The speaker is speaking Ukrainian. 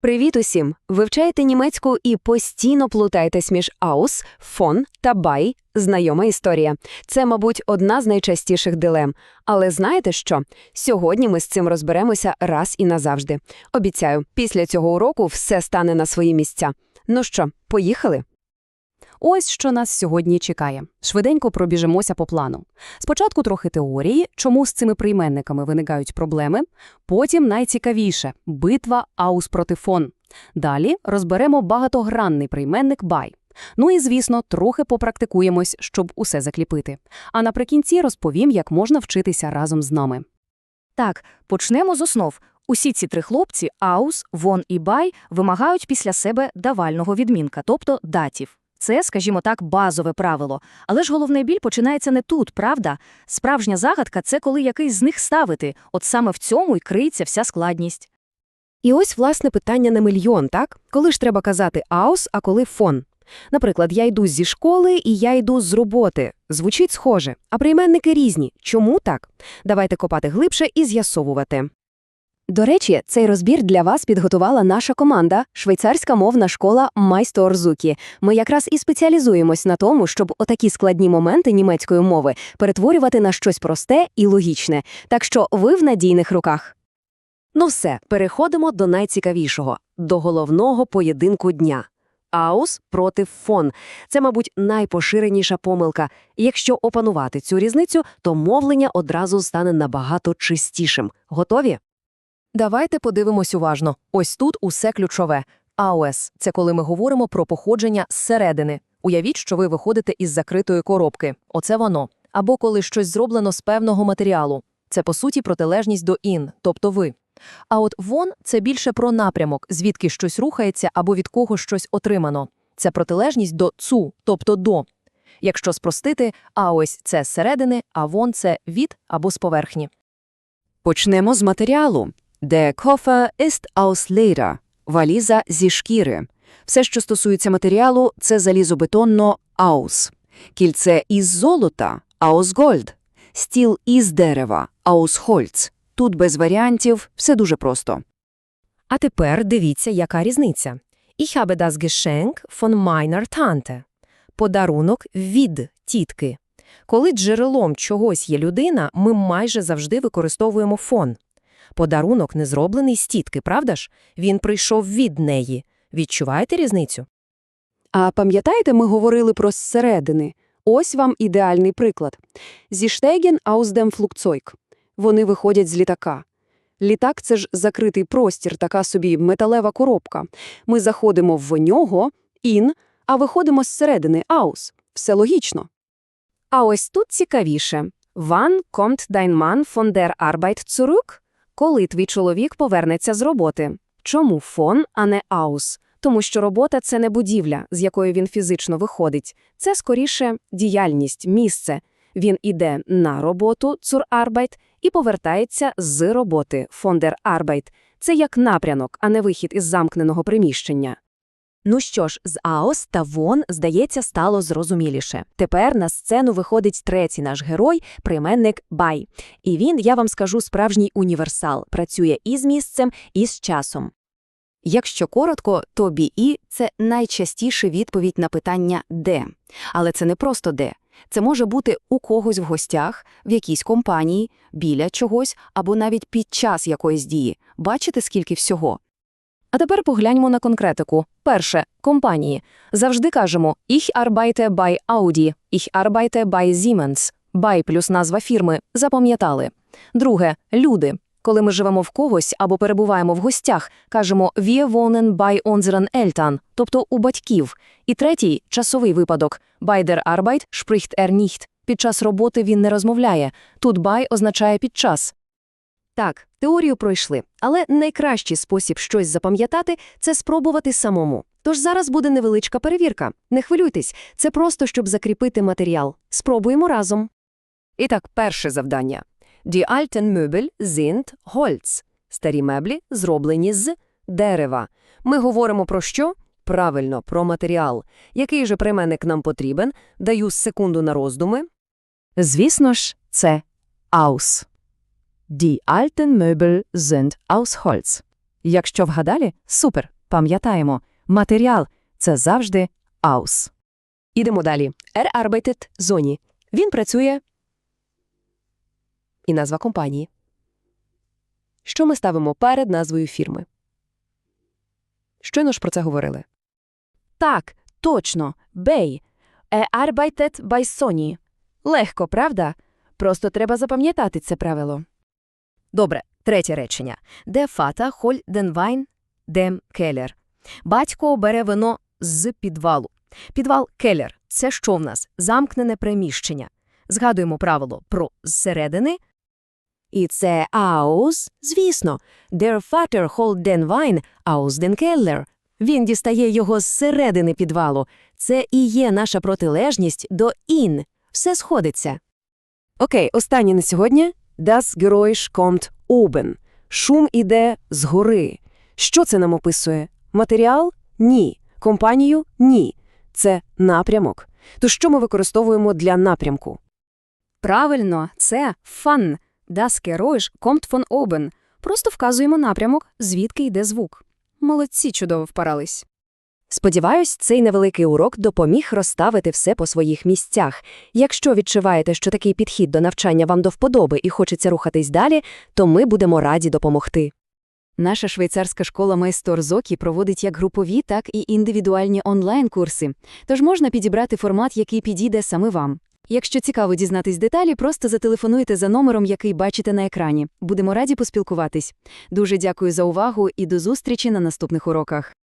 Привіт усім! Вивчаєте німецьку і постійно плутаєтесь між aus, фон та бай. – знайома історія. Це, мабуть, одна з найчастіших дилем. Але знаєте що? Сьогодні ми з цим розберемося раз і назавжди. Обіцяю, після цього уроку все стане на свої місця. Ну що, поїхали? Ось що нас сьогодні чекає. Швиденько пробіжимося по плану. Спочатку трохи теорії, чому з цими прийменниками виникають проблеми, потім найцікавіше – битва аус проти фон. Далі розберемо багатогранний прийменник бай. Ну і, звісно, трохи попрактикуємось, щоб усе закліпити. А наприкінці розповім, як можна вчитися разом з нами. Так, почнемо з основ. Усі ці три хлопці аус, вон і бай вимагають після себе давального відмінка, тобто датів. Це, скажімо так, базове правило. Але ж головний біль починається не тут, правда? Справжня загадка – це коли якийсь з них ставити. От саме в цьому й криється вся складність. І ось, власне, питання на мільйон, так? Коли ж треба казати aus, а коли фон? Наприклад, я йду зі школи і я йду з роботи. Звучить схоже, а прийменники різні. Чому так? Давайте копати глибше і з'ясовувати. До речі, цей розбір для вас підготувала наша команда – швейцарська мовна школа Майсторзукі. Ми якраз і спеціалізуємось на тому, щоб отакі складні моменти німецької мови перетворювати на щось просте і логічне. Так що ви в надійних руках. Ну все, переходимо до найцікавішого – до головного поєдинку дня. Аус проти фон. Це, мабуть, найпоширеніша помилка. Якщо опанувати цю різницю, то мовлення одразу стане набагато чистішим. Готові? Давайте подивимось уважно. Ось тут усе ключове. АОС – це коли ми говоримо про походження зсередини. Уявіть, що ви виходите із закритої коробки. Оце воно. Або коли щось зроблено з певного матеріалу. Це, по суті, протилежність до ін, тобто ви. А от вон – це більше про напрямок, звідки щось рухається або від кого щось отримано. Це протилежність до цу, тобто до. Якщо спростити, АОС – це зсередини, а вон – це від або з поверхні. Почнемо з матеріалу. Der Koffer ist aus Leder. Валіза зі шкіри. Все, що стосується матеріалу, це залізобетонно aus. Кільце із золота aus Gold. Стіл із дерева aus Holz. Тут без варіантів, все дуже просто. А тепер дивіться, яка різниця. Ich habe das Geschenk von meiner Tante. Подарунок від тітки. Коли джерелом чогось є людина, ми майже завжди використовуємо фон. Подарунок не зроблений з тітки, правда ж? Він прийшов від неї. Відчуваєте різницю? А пам'ятаєте, ми говорили про зсередини? Ось вам ідеальний приклад. Зі Штеген aus. Вони виходять з літака. Літак – це ж закритий простір, така собі металева коробка. Ми заходимо в нього, in, а виходимо зсередини, aus. Все логічно. А ось тут цікавіше. Wann kommt dein Mann von der Arbeit? Коли твій чоловік повернеться з роботи. Чому фон, а не аус? Тому що робота – це не будівля, з якої він фізично виходить. Це, скоріше, діяльність, місце. Він іде на роботу, цур Арбайт і повертається з роботи, фондер Арбайт. Це як напрямок, а не вихід із замкненого приміщення. Ну що ж, з Аос та Вон, здається, стало зрозуміліше. Тепер на сцену виходить третій наш герой, прийменник Бай. І він, я вам скажу, справжній універсал, працює і з місцем, і з часом. Якщо коротко, то «be» – це найчастіша відповідь на питання «де?». Але це не просто «де». Це може бути у когось в гостях, в якійсь компанії, біля чогось або навіть під час якоїсь дії. Бачите, скільки всього? А тепер погляньмо на конкретику. Перше – компанії. Завжди кажемо «Ich arbeite bei Audi», «Ich arbeite bei Siemens». «Bei» плюс назва фірми. Запам'ятали. Друге – люди. Коли ми живемо в когось або перебуваємо в гостях, кажемо «Wir wohnen bei unseren Eltern», тобто у батьків. І третій – часовий випадок. «Bei der Arbeit spricht er nicht». Під час роботи він не розмовляє. Тут «bei» означає «під час». Так, теорію пройшли, але найкращий спосіб щось запам'ятати – це спробувати самому. Тож зараз буде невеличка перевірка. Не хвилюйтесь, це просто, щоб закріпити матеріал. Спробуємо разом. І так, перше завдання. Die alten Möbel sind Holz. Старі меблі зроблені з дерева. Ми говоримо про що? Правильно, про матеріал. Який же прийменник нам потрібен? Даю секунду на роздуми. Звісно ж, це Aus. Die alten Möbel sind aus Holz. Якщо вгадали, супер, пам'ятаємо. Матеріал – це завжди aus. Ідемо далі. Er arbeitet зоні. Він працює. І назва компанії. Що ми ставимо перед назвою фірми? Щойно ж про це говорили. Так, точно. Бей. Er arbeitet bei Sony. Легко, правда? Просто треба запам'ятати це правило. Добре, третє речення. Де фата холь Wein dem Keller. Батько бере вино з підвалу. Підвал келер – це що в нас? Замкнене приміщення. Згадуємо правило про зсередини. І це aus, звісно. Der Vater holt den Wein aus den Keller. Він дістає його зсередини підвалу. Це і є наша протилежність до in. Все сходиться. Окей, останнє на сьогодні. Das Geräusch kommt oben. Шум іде згори. Що це нам описує? Матеріал? Ні. Компанію? Ні. Це напрямок. То що ми використовуємо для напрямку? Правильно, це фан. Das Geräusch kommt von oben. Просто вказуємо напрямок, звідки йде звук. Молодці чудово впорались. Сподіваюсь, цей невеликий урок допоміг розставити все по своїх місцях. Якщо відчуваєте, що такий підхід до навчання вам до вподоби і хочеться рухатись далі, то ми будемо раді допомогти. Наша швейцарська школа майстор Зокі проводить як групові, так і індивідуальні онлайн-курси. Тож можна підібрати формат, який підійде саме вам. Якщо цікаво дізнатись деталі, просто зателефонуйте за номером, який бачите на екрані. Будемо раді поспілкуватись. Дуже дякую за увагу і до зустрічі на наступних уроках.